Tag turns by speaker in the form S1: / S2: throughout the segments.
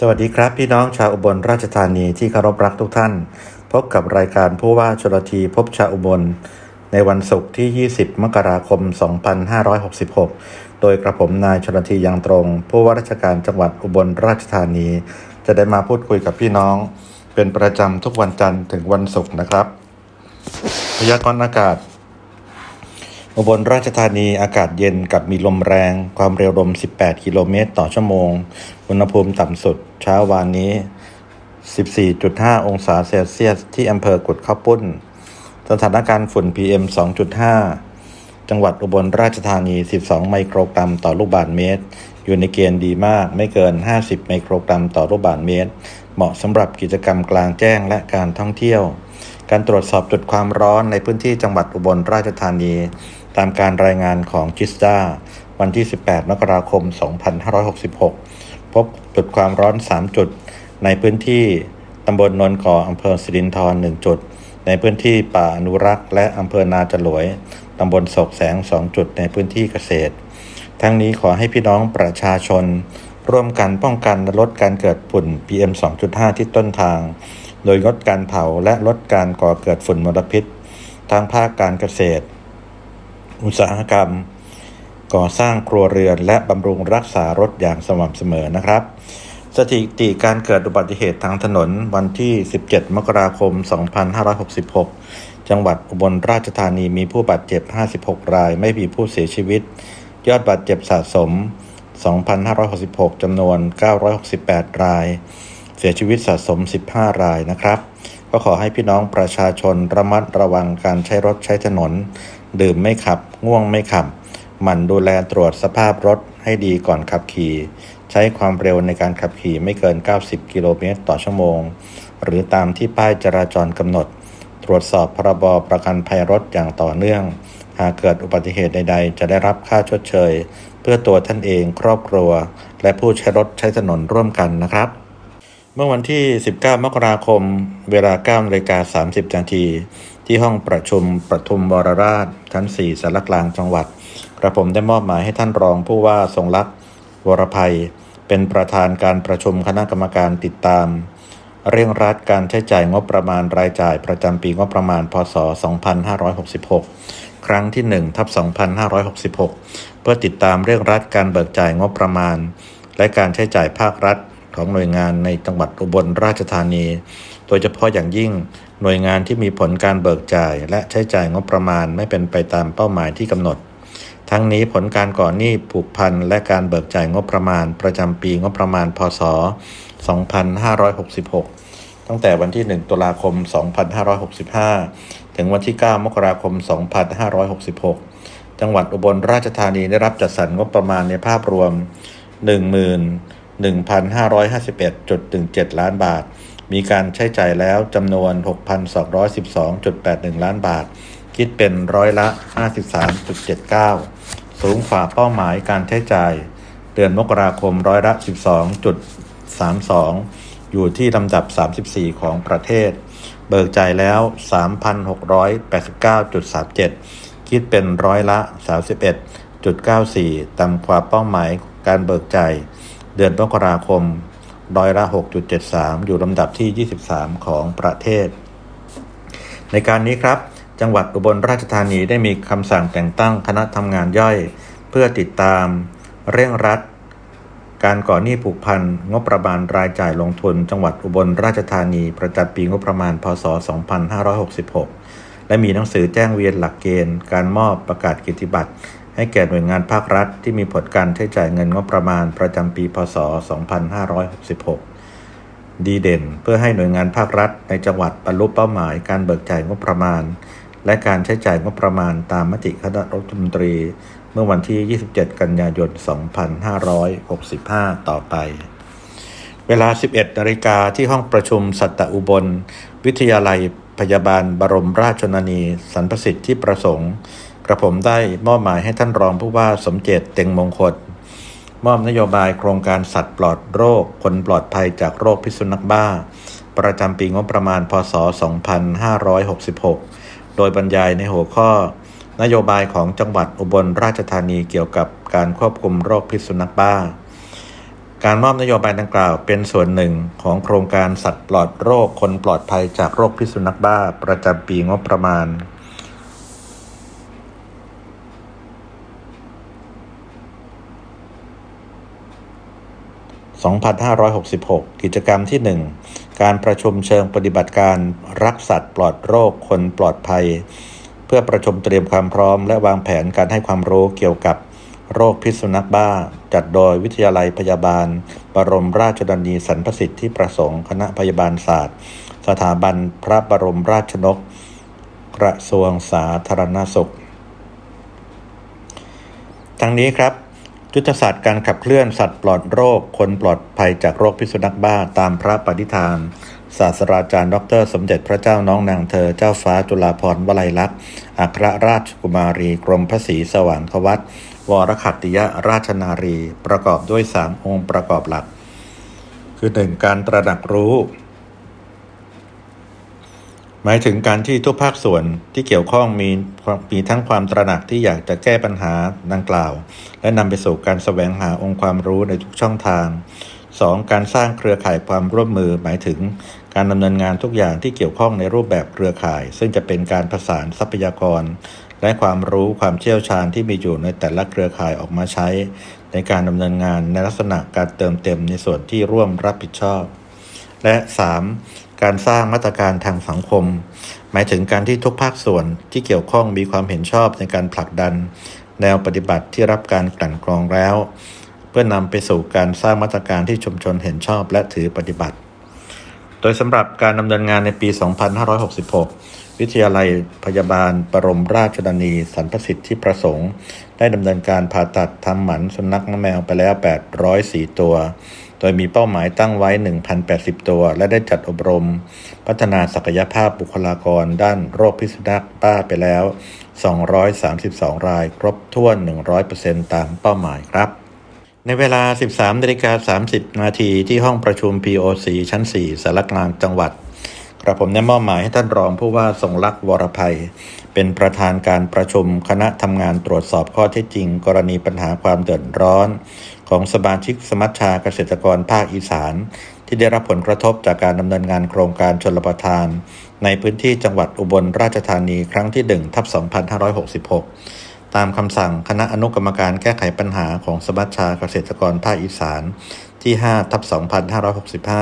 S1: ส
S2: วัสดีครับ พี่น้องชาวอุบลราชธานีที่เคารพรักทุกท่าน พบกับรายการผู้ว่าชลทีพบชาวอุบล ในวันศุกร์ที่ 20 มกราคม 2566 โดยกระผมนายชลทียังตรง ผู้ว่าราชการจังหวัดอุบลราชธานี จะได้มาพูดคุยกับพี่น้อง เป็นประจำทุกวันจันทร์ถึงวันศุกร์นะครับ พยากรณ์อากาศ อุบลราชธานีอากาศเย็นกับมีลมแรง ความเร็วลม 18 กิโลเมตรต่อชั่วโมง อุณหภูมิต่ำสุดเช้าวานนี้ 14.5 องศาเซลเซียส ที่อำเภอกุดข้าวปุ้น สถานการณ์ฝุ่น PM 2.5 จังหวัดอุบลราชธานี 12 ไมโครกรัมต่อลูกบาศก์เมตร อยู่ในเกณฑ์ดีมากไม่เกิน 50 ไมโครกรัมต่อลูกบาศก์เมตร เหมาะสำหรับกิจกรรมกลางแจ้งและการท่องเที่ยว การตรวจสอบจุดความร้อนในพื้นที่จังหวัดอุบลราชธานี ตามการรายงานของจิสตาวันที่ 18 มกราคม 2566 พบจุดความร้อน 3 จุด ในพื้นที่ตำบลนนก่ออำเภอสิรินธร1จุด ในพื้นที่ป่าอนุรักษ์ และอำเภอนาจลวยตำบลศกแสง 2 จุด ในพื้นที่เกษตร ทั้งนี้ขอให้พี่น้องประชาชน ร่วมกันป้องกันและลดการเกิดฝุ่น PM 2.5 ที่ต้นทาง โดยลดการเผาและลดการก่อเกิดฝุ่นมลพิษ ทางภาคการเกษตร อุตสาหกรรม ก่อสร้างครัวเรือน และบำรุงรักษารถอย่างสม่ำเสมอนะครับ สถิติการเกิดอุบัติเหตุทางถนนวันที่ 17 มกราคม 2566 จังหวัดอุบลราชธานีมีผู้บาดเจ็บ 56 ราย ไม่มีผู้เสียชีวิต ยอดบาดเจ็บสะสม 2,566 จำนวน 968 ราย เสียชีวิตสะสม 15 รายนะครับ ก็ขอให้พี่น้องประชาชนระมัดระวังการใช้รถใช้ถนน ดื่มไม่ขับ ง่วงไม่ขับ หมั่นดูแลตรวจสภาพรถให้ดีก่อนขับขี่ ใช้ความเร็วในการขับขี่ไม่เกิน 90 กิโลเมตรต่อชั่วโมง หรือตามที่ป้ายจราจรกำหนด ตรวจสอบพรบประกันภัยรถอย่างต่อเนื่อง หากเกิดอุบัติเหตุใด ๆ จะได้รับค่าชดเชย เพื่อตัวท่านเองครอบครัว และผู้ใช้รถใช้ถนนร่วมกันนะครับเมื่อวันที่ 19 มกราคม เวลา9นาฬิกา30 นาที ที่ห้องประชุมประทุมวรราชชั้น 4สารกลางจังหวัด กระผมได้มอบหมายให้ท่านรองผู้ว่าทรงรักษ์วรภัย เป็นประธานการประชุมคณะกรรมการติดตาม เร่งรัดการใช้จ่ายงบประมาณรายจ่ายประจำปีงบประมาณ พศ 2566 ครั้งที่1ทับ2566 เพื่อติดตามเร่งรัดการเบิกจ่ายงบประมาณ และการใช้จ่ายภาครัฐของหน่วยงานในจังหวัดอุบลราชธานี โดยเฉพาะอย่างยิ่ง หน่วยงานที่มีผลการเบิกจ่าย และใช้จ่ายงบประมาณไม่เป็นไปตามเป้าหมายที่กำหนด ทั้งนี้ผลการก่อนหนี้ผูกพันและการเบิกจ่ายงบประมาณ ประจำปีงบประมาณพศ 2566 ตั้งแต่วันที่ 1 ตุลาคม 2565 ถึงวันที่ 9 มกราคม 2566 จังหวัดอุบลราชธานีได้รับจัดสรรงบประมาณในภาพรวม11,551.17 ล้านบาท มีการใช้จ่ายแล้วจำนวน 6,212.81 ล้านบาท คิดเป็นร้อยละ 53.79 สูงกว่าเป้าหมายการใช้จ่าย เดือนมกราคมร้อยละ 12.32 อยู่ที่ลำดับ 34 ของประเทศ เบิกจ่ายแล้ว 3,689.37 คิดเป็นร้อยละ 31.94 ต่ำกว่าเป้าหมายการเบิกจ่าย เดือนมกราคม ร้อยละ 6.73 อยู่ลำดับที่ 23 ของประเทศ ในการนี้ครับ จังหวัดอุบลราชธานีได้มีคำสั่งแต่งตั้งคณะทำงานย่อย เพื่อติดตามเร่งรัด การก่อหนี้ผูกพันงบประมาณรายจ่ายลงทุน จังหวัดอุบลราชธานีประจำปีงบประมาณ พศ 2566 และมีหนังสือแจ้งเวียนหลักเกณฑ์ การมอบประกาศกิจบัตร ให้แก่หน่วยงานภาครัฐที่มีผลการใช้จ่ายเงินงบประมาณประจำปี พศ 2566 ดีเด่น เพื่อให้หน่วยงานภาครัฐในจังหวัดบรรลุเป้าหมายการเบิกจ่ายงบประมาณ และการใช้จ่ายงบประมาณตามมติคณะรัฐมนตรี เมื่อวันที่ 27 กันยายน 2565 ต่อไป เวลา 11 นาฬิกาที่ห้องประชุมสัตอุบล วิทยาลัยพยาบาลบรมราชชนนีสันประสิทธิ์ที่ประสงค์ กระผมได้มอบหมายให้ท่านรองผู้ว่าสมเจตเต็งมงคล มอบนโยบายโครงการสัตว์ปลอดโรค คนปลอดภัยจากโรคพิษสุนัขบ้า ประจำปีงบประมาณ พศ 2566 โดยบรรยายในหัวข้อ นโยบายของจังหวัดอุบลราชธานีเกี่ยวกับการควบคุมโรคพิษสุนัขบ้า การมอบนโยบายดังกล่าวเป็นส่วนหนึ่งของโครงการสัตว์ปลอดโรค คนปลอดภัยจากโรคพิษสุนัขบ้า ประจำปีงบประมาณ 2566 กิจกรรมที่ 1 การประชุมเชิงปฏิบัติการรักสัตว์ปลอดโรคคนปลอดภัย เพื่อประชุมเตรียมความพร้อม และวางแผนการให้ความรู้เกี่ยวกับโรคพิษสุนัขบ้า จัดโดยวิทยาลัยพยาบาล บรมราชชนนีสันประสิทธิ์ที่ประสงค์คณะพยาบาลศาสตร์ สถาบันพระบรมราชชนก กระทรวงสาธารณสุข ทั้งนี้ครับ ยุทธศาสตร์การขับเคลื่อนสัตว์ปลอดโรค คนปลอดภัยจากโรคพิษสุนัขบ้าตามพระปฏิฐาน ศาสตราจารย์ ดร สมเด็จพระเจ้าน้องนางเธอ เจ้าฟ้าจุฬาภรณ์วลัยลักษณ์อัครราชกุมารี กรมพระศรีสว่างควัตวรขัตติยราชนารี ประกอบด้วย 3 องค์ประกอบหลัก คือ 1. การตระหนักรู้ หมายถึงการที่ทุกภาคส่วนที่เกี่ยวข้องมีมีทั้งความตระหนักที่อยากจะแก้ปัญหาดังกล่าว และนำไปสู่การแสวงหาองค์ความรู้ในทุกช่องทาง 2. การสร้างเครือข่ายความร่วมมือหมายถึงการดำเนินงานทุกอย่างที่เกี่ยวข้องในรูปแบบเครือข่าย ซึ่งจะเป็นการผสานทรัพยากร และความรู้ความเชี่ยวชาญที่มีอยู่ในแต่ละเครือข่ายออกมาใช้ ในการดำเนินงานในลักษณะการเติมเต็มในส่วนที่ร่วมรับผิดชอบ และ 3. การสร้างมาตรการทางสังคม หมายถึงการที่ทุกภาคส่วนที่เกี่ยวข้องมีความเห็นชอบในการผลักดัน แนวปฏิบัติที่รับการกลั่นกรองแล้ว เพื่อนำไปสู่การสร้างมาตรการที่ชุมชนเห็นชอบและถือปฏิบัติ โดยสำหรับการดำเนินงานในปี 2566 วิทยาลัยพยาบาลบรรมราชชนนีสันประสิทธิ์ที่ประสงค์ ได้ดำเนินการผ่าตัดทำหมันสุนัขแมวไปแล้ว 804 ตัว โดยมีเป้าหมายตั้งไว้ 1,080 ตัว และได้จัดอบรม พัฒนาศักยภาพบุคลากร ด้านโรคพิษสุนัขบ้าไปแล้ว 232 ราย ครบถ้วน 100%ตามเป้าหมายครับ ในเวลา 13นาฬิกา30 นาทีที่ห้องประชุม POC ชั้น 4สารกลางจังหวัดกระผมได้มอบหมายให้ท่านรองผู้ว่าทรงลักษ์วรภัย เป็นประธานการประชุมคณะทำงานตรวจสอบข้อเท็จจริง กรณีปัญหาความเดือดร้อน ของสมาชิกสมัชชาเกษตรกรภาคอีสาน ที่ได้รับผลกระทบจากการดำเนินงานโครงการชนประทาน ในพื้นที่จังหวัดอุบลราชธานีครั้งที่1ทับ2566 ตามคำสั่งคณะอนุกรรมการแก้ไขปัญหาของสมัชชาเกษตรกรภาคอีสานที่5ทับ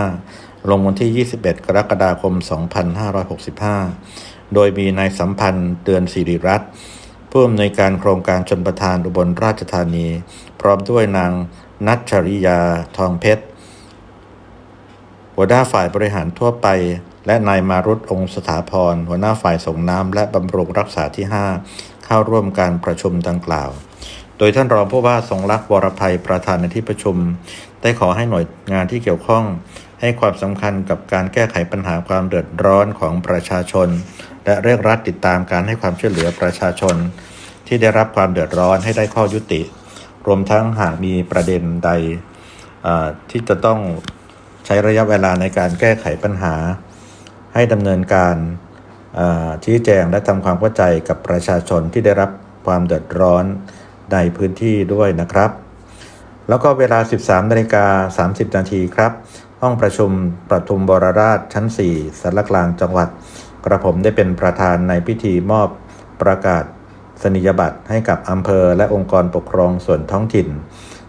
S2: 2565 ลงวันที่ 21 กรกฎาคม 2565 โดยมีนายสัมพันธ์เตือนสิริรัตน์ ผู้อำนวยการโครงการชนประทานอุบลราชธานี พร้อมด้วยนางนัชชริยาทองเพชรหัวหน้าฝ่ายบริหารทั่วไป และนายมารุตองค์สถาพร หัวหน้าฝ่ายส่งน้ำและบำรุงรักษาที่ 5 เข้าร่วมการประชุมดังกล่าว โดยท่านรองผู้ว่าทรงรักวรภัยประธานในที่ประชุม ได้ขอให้หน่วยงานที่เกี่ยวข้องให้ความสำคัญกับการแก้ไขปัญหาความเดือดร้อนของประชาชน และเร่งรัดติดตามการให้ความช่วยเหลือประชาชน ที่ได้รับความเดือดร้อนให้ได้ข้อยุติ รวมทั้งหากมีประเด็นใดที่จะต้องใช้ระยะเวลาในการแก้ไขปัญหา ให้ดำเนินการชี้แจงและทำความเข้าใจกับประชาชนที่ได้รับความเดือดร้อนในพื้นที่ด้วยนะครับ แล้วก็เวลา 13นาฬิกา30 นาทีครับ ห้องประชุมประทุมบรราชชั้น 4สารกลางจังหวัด กระผมได้เป็นประธานในพิธีมอบประกาศสนิยบัตรให้กับอำเภอและองค์กรปกครองส่วนท้องถิ่น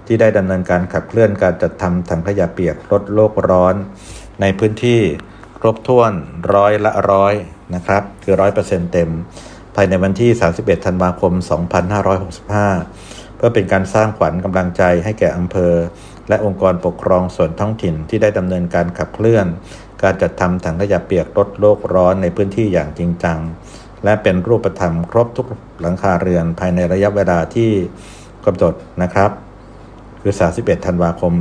S2: ที่ได้ดำเนินการขับเคลื่อนการจัดทำถังขยะเปียกลดโลกร้อน ในพื้นที่ครบถ้วนร้อยละร้อยนะครับคือร้อยเปอร์เซ็นต์เต็ม ภายในวันที่ 31 ธันวาคม 2565 เพื่อเป็นการสร้างขวัญกำลังใจให้แก่อำเภอ และองค์กรปกครองส่วนท้องถิ่นที่ได้ดำเนินการขับเคลื่อน การจัดทำถังขยะเปียกลดโลกร้อนในพื้นที่อย่างจริงจัง และเป็นรูปธรรมครบทุกหลังคาเรือนภายในระยะเวลาที่กำหนดนะครับ คือ 31 ธันวาคม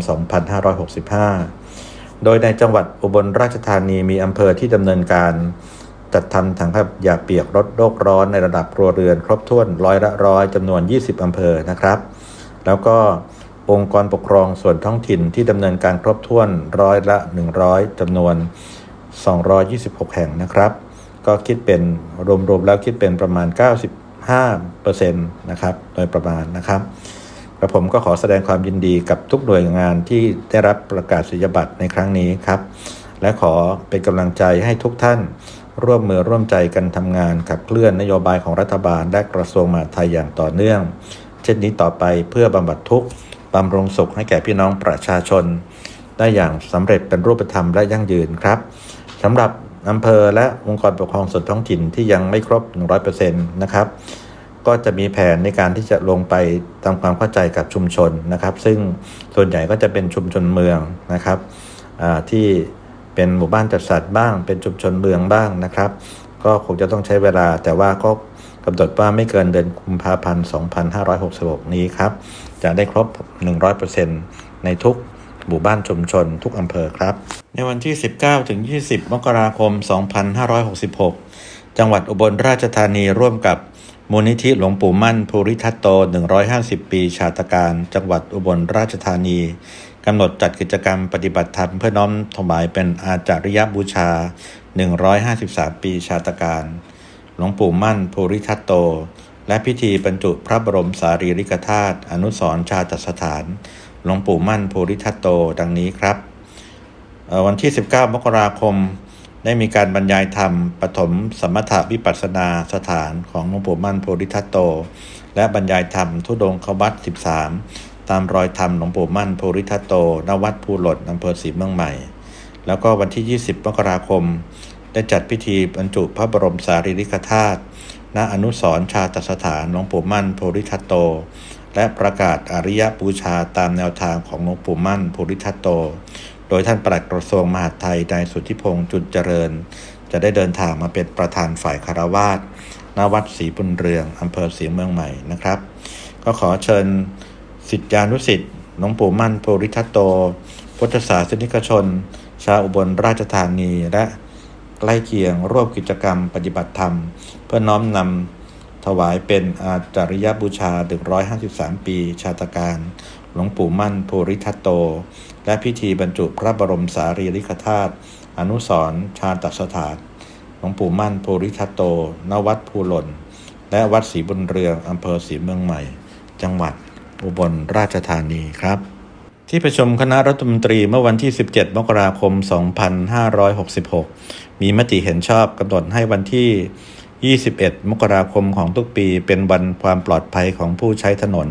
S2: 2565 โดยในจังหวัดอุบลราชธานีมีอำเภอที่ดำเนินการจัดทำถังขยะเปียกลดโลกร้อนในระดับครัวเรือน ครบถ้วนร้อยละร้อยจำนวน 20 อำเภอนะครับ แล้วก็ องค์กรปกครองส่วนท้องถิ่นที่ดำเนินการครบถ้วนร้อยละ 100จำนวน 226 แห่งนะครับ ก็คิดเป็นรวมๆแล้วคิดเป็นประมาณ 95%นะครับโดยประมาณนะครับกระผมก็ขอแสดงความยินดีกับทุกหน่วยงานที่ได้รับประกาศนียบัตรในครั้งนี้ครับ และขอเป็นกำลังใจให้ทุกท่านร่วมมือร่วมใจกันทำงานขับเคลื่อนนโยบายของรัฐบาลและกระทรวงมหาดไทยอย่างต่อเนื่อง เช่นนี้ต่อไปเพื่อบำบัดทุกข์ บำรุงสุขให้แก่พี่น้องประชาชน ได้อย่างสำเร็จเป็นรูปธรรมและยั่งยืนครับสำหรับอำเภอและองค์กรปกครองส่วนท้องถิ่นที่ยังไม่ครบ 100%นะครับก็จะมีแผนในการที่จะลงไปทำความเข้าใจกับชุมชนนะครับ ซึ่งส่วนใหญ่ก็จะเป็นชุมชนเมืองนะครับที่เป็นหมู่บ้านจัดสรรบ้าง เป็นชุมชนเมืองบ้างนะครับ ก็คงจะต้องใช้เวลาแต่ว่าก็ กำหนดว่าไม่เกินเดือนกุมภาพันธ์ 2566 นี้ครับ จะได้ครบ 100%ในทุกหมู่บ้านชุมชนทุกอำเภอครับ ในวันที่ 19 ถึง 20 มกราคม 2566 จังหวัดอุบลราชธานีร่วมกับมูลนิธิหลวงปู่มั่นภูริทัตโต 150 ปี ชาตการ จังหวัดอุบลราชธานี กำหนดจัดกิจกรรมปฏิบัติธรรมเพื่อน้อมถวายเป็นอาจาริยบูชา 153 ปีชาตการ หลวงปู่มั่นภูริทัตโต และพิธีบรรจุพระบรมสารีริกธาตุอนุสรชาตสถาน หลวงปู่มั่นภูริทัตโตดังนี้ครับ วันที่ 19 มกราคมได้มีการบรรยายธรรมปฐมสมถวิปัสสนาสถานของหลวงปู่มั่นโพธิทัตโต และบรรยายธรรมทุดงควัต13 ตามรอยธรรมหลวงปู่มั่นโพธิทัตโต ณ วัดภูหลดอำเภอศรีเมืองใหม่ แล้วก็วันที่ 20 มกราคม ได้จัดพิธีบรรจุพระบรมสารีริกธาตุณอนุสรณ์ชาตสถานหลวงปู่มั่นโพธิทัตโต และประกาศอริยบูชาตามแนวทางของหลวงปู่มั่นโพธิทัตโต โดยท่านปลัดกระทรวงมหาดไทยนายสุทธิพงษ์จุนเจริญ จะได้เดินทางมาเป็นประธานฝ่ายคารวาสณวัดศรีบุญเรืองอำเภอศรีเมืองใหม่นะครับ ก็ขอเชิญสิทธิานุสิทธิ์หลวงปู่มั่นโพธิทัตโต พุทธศาสนิกชน ชาวอุบลราชธานีและ ใกล้เคียง ร่วมกิจกรรมปฏิบัติธรรม เพื่อน้อมนำถวายเป็นอาจาริยบูชา 153 ปี ชาตการ หลวงปู่มั่นภูริทัตโต และพิธีบรรจุพระบรมสารีริกธาตุอนุสรชาตสถานหลวงปู่มั่นภูริทัตโต ณ วัดภูหล่น และวัดศรีบุญเรืองอำเภอศรีเมืองใหม่ จังหวัดอุบลราชธานีครับ ที่ประชุมคณะรัฐมนตรีเมื่อวันที่ 17 มกราคม 2566 มีมติเห็นชอบกำหนดให้วันที่ 21 มกราคมของทุกปี เป็นวันความปลอดภัยของผู้ใช้ถนน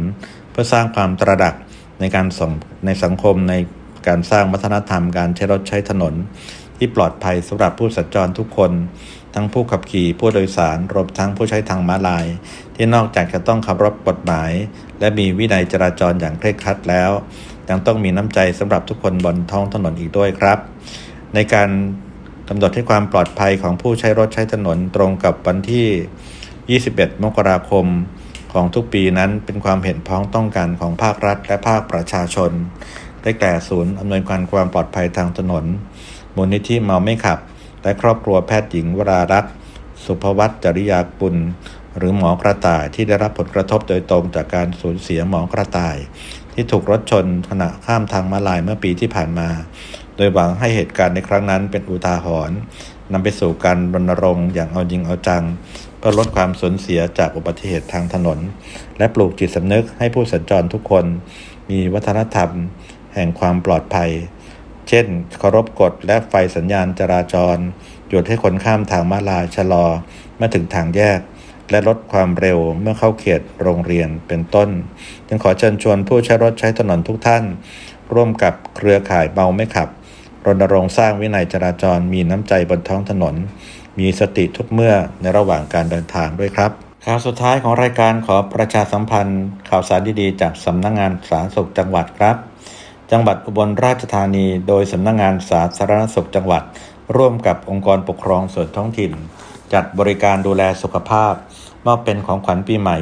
S2: เพื่อสร้างความตระหนักในการส่งในสังคมในการสร้างวัฒนธรรมการใช้รถใช้ถนน ที่ปลอดภัยสำหรับผู้สัญจรทุกคน ทั้งผู้ขับขี่ผู้โดยสารรวมทั้งผู้ใช้ทางม้าลาย ที่นอกจากจะต้องเคารพกฎหมาย และมีวินัยจราจรอย่างเคร่งครัดแล้ว ยังต้องมีน้ำใจสำหรับทุกคนบนท้องถนนอีกด้วยครับ ในการกำหนดให้ความปลอดภัยของผู้ใช้รถใช้ถนนตรงกับวันที่ 21 มกราคมของทุกปีนั้นเป็นความเห็นพ้องต้องกันของภาครัฐ และภาคประชาชน ได้แก่ศูนย์อำนวยการความปลอดภัยทางถนน มูลนิธิเมาไม่ขับ และครอบครัวแพทย์หญิงวรารัตน์สุภวัตจริยากุลหรือหมอกระต่ายที่ได้รับผลกระทบโดยตรงจากการสูญเสียหมอกระต่าย ที่ถูกรถชนขณะข้ามทางม้าลายเมื่อปีที่ผ่านมา โดยหวังให้เหตุการณ์ในครั้งนั้นเป็นอุทาหรณ์นำไปสู่การรณรงค์อย่างเอาจริงเอาจัง เพื่อลดความสูญเสียจากอุบัติเหตุทางถนน และปลูกจิตสำนึกให้ผู้สัญจรทุกคน มีวัฒนธรรม แห่งความปลอดภัย เช่นเคารพกฎและไฟสัญญาณจราจร หยุดให้คนข้ามทางม้าลายชะลอเมื่อถึงทางแยก และลดความเร็วเมื่อเข้าเขตโรงเรียนเป็นต้น จึงขอเชิญชวนผู้ใช้รถใช้ถนนทุกท่าน ร่วมกับเครือข่ายเมาไม่ขับรณรงค์สร้างวินัยจราจรมีน้ำใจบนท้องถนน มีสติทุกเมื่อในระหว่างการเดินทางด้วยครับ ข่าวสุดท้ายของรายการขอประชาสัมพันธ์ ข่าวสารดีๆ จากสำนักงงานสาธารณสุขจังหวัดครับ จังหวัดอุบลราชธานีโดยสำนักงงานสาธารณสุขจังหวัด ร่วมกับองค์กรปกครองส่วนท้องถิ่น จัดบริการดูแลสุขภาพ มอบเป็นของขวัญปีใหม่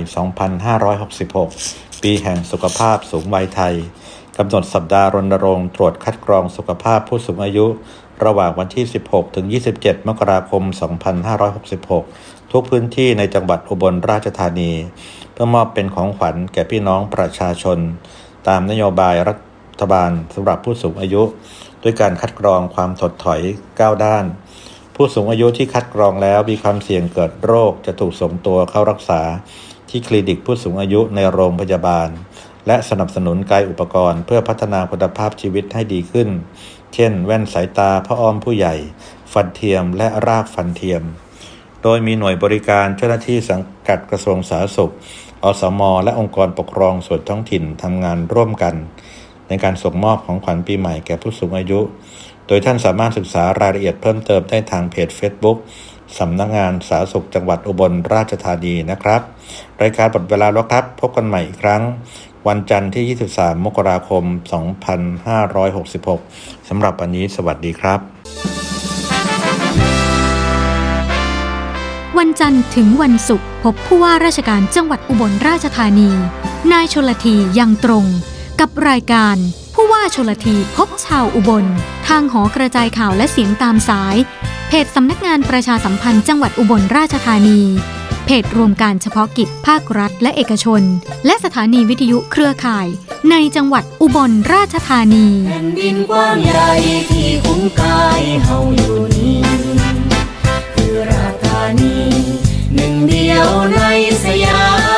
S2: 2566 ปีแห่งสุขภาพสูงวัยไทยกำหนดสัปดาห์รณรงค์ตรวจคัดกรองสุขภาพผู้สูงอายุ ระหว่างวันที่ 16 ถึง 27 มกราคม 2566 ทุกพื้นที่ในจังหวัดอุบลราชธานี เพื่อมอบเป็นของขวัญแก่พี่น้องประชาชน ตามนโยบายรัฐบาลสำหรับผู้สูงอายุ ด้วยการคัดกรองความถดถอย 9 ด้าน ผู้สูงอายุที่คัดกรองแล้วมีความเสี่ยงเกิดโรคจะถูกส่งตัวเข้ารักษา ที่คลินิกผู้สูงอายุในโรงพยาบาล และสนับสนุนกายอุปกรณ์ เพื่อพัฒนาคุณภาพชีวิตให้ดีขึ้น เช่น แว่นสายตาพระอ้อมผู้ใหญ่ ฟันเทียมและรากฟันเทียม โดยมีหน่วยบริการเจ้าหน้าที่สังกัดกระทรวงสาธารณสุข อสม และองค์กรปกครองส่วนท้องถิ่นทำงานร่วมกัน ในการส่งมอบของขวัญปีใหม่แก่ผู้สูงอายุ โดยท่านสามารถศึกษารายละเอียดเพิ่มเติมได้ทางเพจ Facebook สำนักงานสาธารณสุขจังหวัดอุบลราชธานีนะครับ รายการหมดเวลาแล้วครับ พบกันใหม่อีกครั้ง วันจันทร์ที่ 23 มกราคม 2566สำหรับวันนี้สวัสดีครับ
S3: วันจันทร์ถึงวันศุกร์พบผู้ว่าราชการจังหวัดอุบลราชธานี นายชลทียังตรง กับรายการผู้ ป้าชลทีพบชาวอุบล ทางหอกระจายข่าวและเสียงตามสาย เพจสำนักงานประชาสัมพันธ์จังหวัดอุบลราชธานี เพจรวมการเฉพาะกิจภาครัฐและเอกชน และสถานีวิทยุเครือข่าย ในจังหวัดอุบลราชธานี
S1: แผ่นดินกว้างใหญ่ที่คุ้มกายเฮาอยู่นี้คือราธานี หนึ่งเดียวในสยาม